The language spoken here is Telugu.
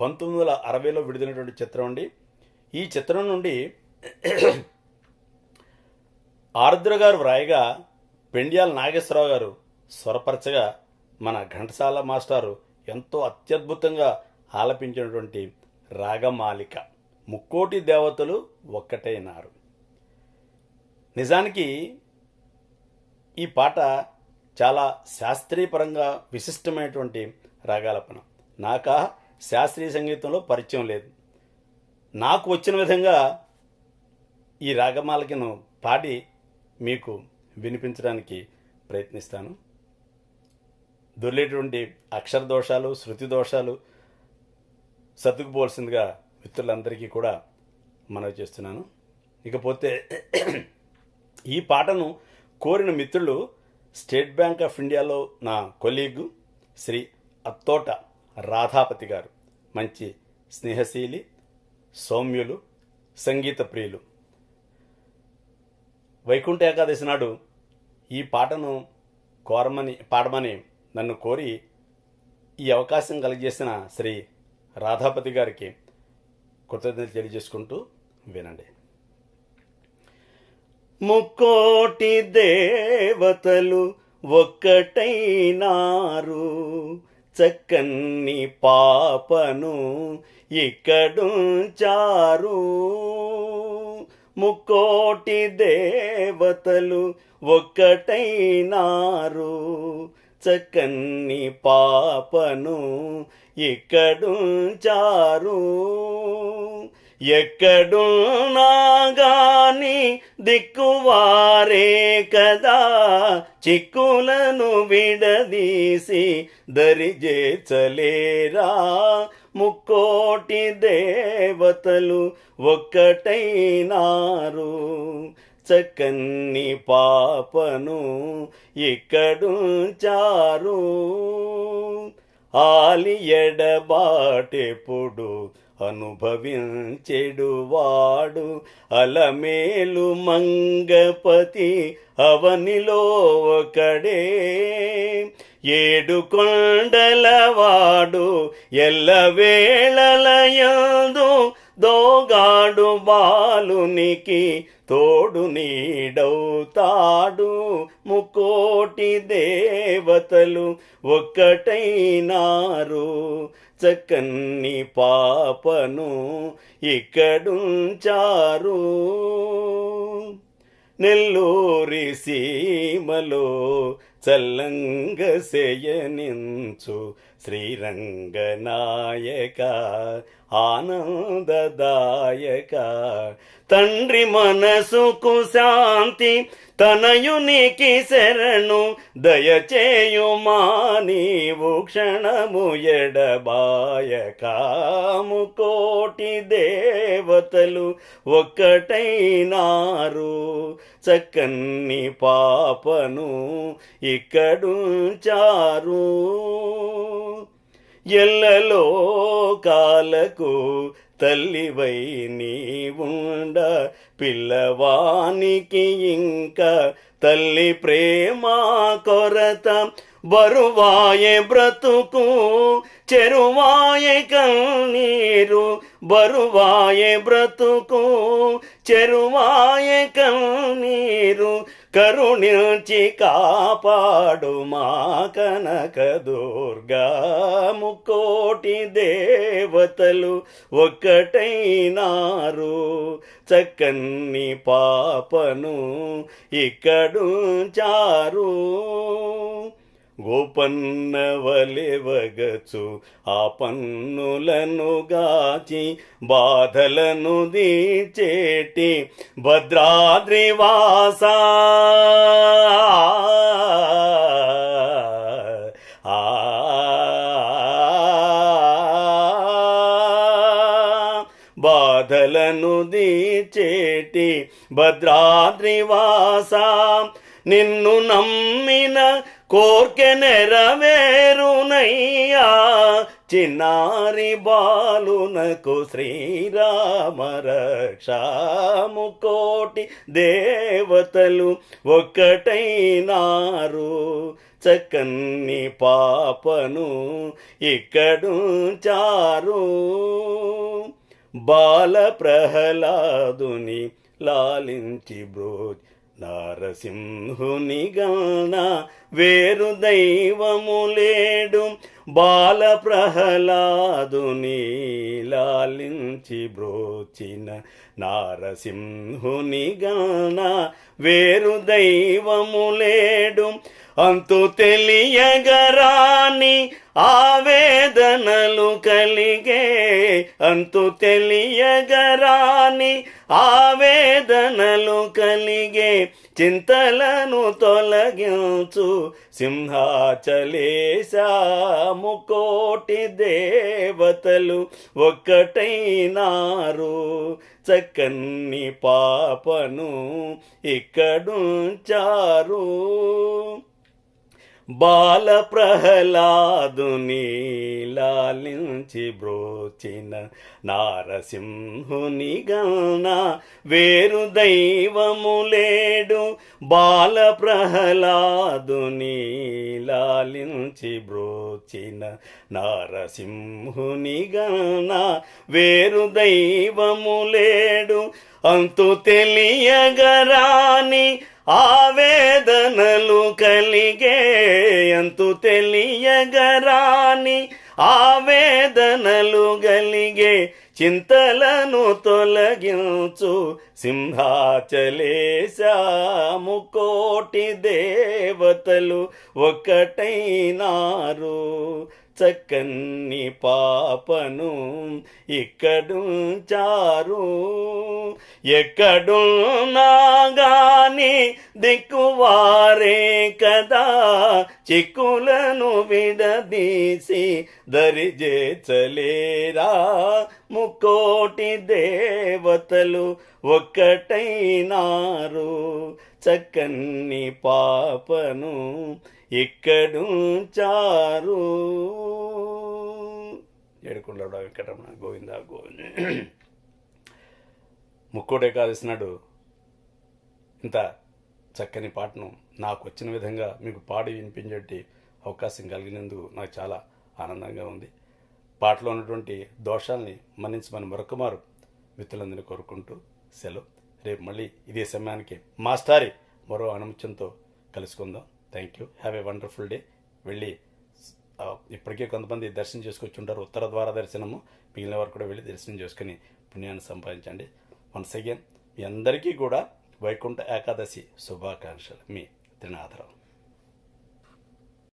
పంతొమ్మిది వందల అరవైలో విడుదలైనటువంటి చిత్రం అండి. ఈ చిత్రం నుండి ఆర్ద్ర గారు వ్రాయగా పెండియాల నాగేశ్వరరావు గారు స్వరపరచగా మన ఘంటసాల మాస్టారు ఎంతో అత్యద్భుతంగా ఆలపించినటువంటి రాగమాలిక. ముక్కోటి దేవతలు ఒక్కటైనారు. నిజానికి ఈ పాట చాలా శాస్త్రీయపరంగా విశిష్టమైనటువంటి రాగాలపన. నాకా శాస్త్రీయ సంగీతంలో పరిచయం లేదు. నాకు వచ్చిన విధంగా ఈ రాగమాలకను పాడి మీకు వినిపించడానికి ప్రయత్నిస్తాను. దొర్లేటువంటి అక్షర దోషాలు శృతి దోషాలు సర్దుకుపోవాల్సిందిగా మిత్రులందరికీ కూడా మనవి చేస్తున్నాను. ఇకపోతే ఈ పాటను కోరిన మిత్రులు స్టేట్ బ్యాంక్ ఆఫ్ ఇండియాలో నా కొలీగ్ శ్రీ అత్తోట రాధాపతి గారు. మంచి స్నేహశీలి సౌమ్యులు సంగీత ప్రియులు. వైకుంఠ ఏకాదశి నాడు ఈ పాటను కోరమని పాడమని నన్ను కోరి ఈ అవకాశం కలిగజేసిన శ్రీ రాధాపతి గారికి కృతజ్ఞతలు తెలియజేసుకుంటూ వినండి. ముక్కోటి దేవతలు ఒక్కటైనారు. చక్కన్ని పాపను ఇక్కడుంచారు ముక్కోటి దేవతలు ఒక్కటైనారు. చక్కన్ని పాపను ఇక్కడుంచారు ఎక్కడున్నా నాగాని దిక్కువారే కదా చిక్కులను విడదీసి దరిజేచలేరా ముక్కోటి దేవతలు ఒక్కటైనారు. చక్కన్ని పాపను ఇక్కడుంచారు. ఆలి ఎడబాటెప్పుడు అనుభవించెడువాడు అలమేలు మంగపతి అవనిలో ఒకడే. ఏడు కొండలవాడు ఎల్లవేళలయందు దోగాడు బాలునికి తోడు నీడవుతాడు ముకోటి దేవతలు ఒక్కటైనారు. చక్కన్ని పాపను ఇక్కడుంచారు. నెల్లూరి సీమలో చల్లంగ శయనించు శ్రీరంగనాయక ఆనందదాయక. తండ్రి మనసుకు శాంతి తనయునికి శరణు దయచేయుమా నీవు క్షణము ఎడబాయక కోటి దేవతలు ఒక్కటైనారు. చక్కన్ని పాపను ఇక్కడుంచారు. ఎల్లలో కాలకు తల్లివై నీవుండ పిల్లవానికి ఇంకా తల్లి ప్రేమ కొరత బరువాయే బ్రతుకు చెరువాయే కన్నీరు బరువాయే బ్రతుకు చెరువాయే కన్నీరు కరుణించి కాపాడు మా కనక దుర్గా ముకోటి దేవతలు ఒక్కటైనారు చక్కన్ని పాపను ఇక్కడుంచారు గోపన్నవలెవగచు ఆ పన్నులను గాచి బాధలను దీచేటి భద్రాద్రివాస బాధలను దీచేటి భద్రాద్రివాస నిన్ను నమ్మిన కోర్కె నెరవేరునయ్యా చిన్నారి బాలునకు శ్రీరామ రక్షాము కోటి దేవతలు ఒక్కటైనారు. చక్కని పాపను ఇక్కడుంచారు. బాల ప్రహ్లాదుని లాలించి బ్రోజ్ నారసింహుని వేరు దైవము లేడు బాల ప్రహ్లాదుని లాలించి బ్రోచిన నారసింహుని వేరు దైవము లేడు అంతు తెలియగరాని ఆవేదనలు కలిగే అంతు తెలియగరాని ఆవేదనలు కలిగే చింతలను తొలగించు సింహాచలేశ ముకోటి దేవతలు ఒక్కటైనారు. చక్కని పాపను ఇక్కడుంచారు. బాల ప్రహ్లాదుని లాలించి బ్రోచిన నారసింహుని గణ వేరు దైవము లేడు. బాల ప్రహ్లాదుని లాలించి బ్రోచిన నారసింహుని గణ వేరు దైవము లేడు. అంతు తెలియగరాని ఆవేదనలు కలిగే అంతు తెలియగరాని ఆవేదనలు గలిగే చింతలను తొలగించు సింహాచలేశ ముకోటి దేవతలు ఒక్కటైనారు చక్కని పాపను ఇక్కడుంచారు ఎక్కడున్నా గాని దిక్కువారే కదా. చిక్కులను విడదీసి దరిజేచలేరా ముక్కోటి దేవతలు ఒక్కటైనారు. చక్కని పాపను ఇక్కడుంచారు. ఏడుకొండలవాడ వెంకటరమణ గోవింద గోవింద. ముక్కోటే ఏకాదశి ఇంత చక్కని పాటను నాకు వచ్చిన విధంగా మీకు పాడి వినిపించేటి అవకాశం కలిగినందుకు నాకు చాలా ఆనందంగా ఉంది. పాటలో ఉన్నటువంటి దోషాల్ని మన్నించమని మరొకమారు మిత్రులందరినీ కోరుకుంటూ సెలవు. రేపు మళ్ళీ ఇదే సమయానికి మాస్టారి మరో అనుమతితో కలుసుకుందాం. Thank you have a wonderful day వెళ్ళి ఇప్పటికే కొంతమంది దర్శనం చేసుకొచ్చి ఉంటారు ఉత్తర ద్వార దర్శనము. మిగిలిన వారు కూడా వెళ్ళి దర్శనం చేసుకుని పుణ్యాన్ని సంపాదించండి. వన్స్ అగైన్ మీ అందరికీ కూడా వైకుంఠ ఏకాదశి శుభాకాంక్షలు. మీ త్రినాథరావు.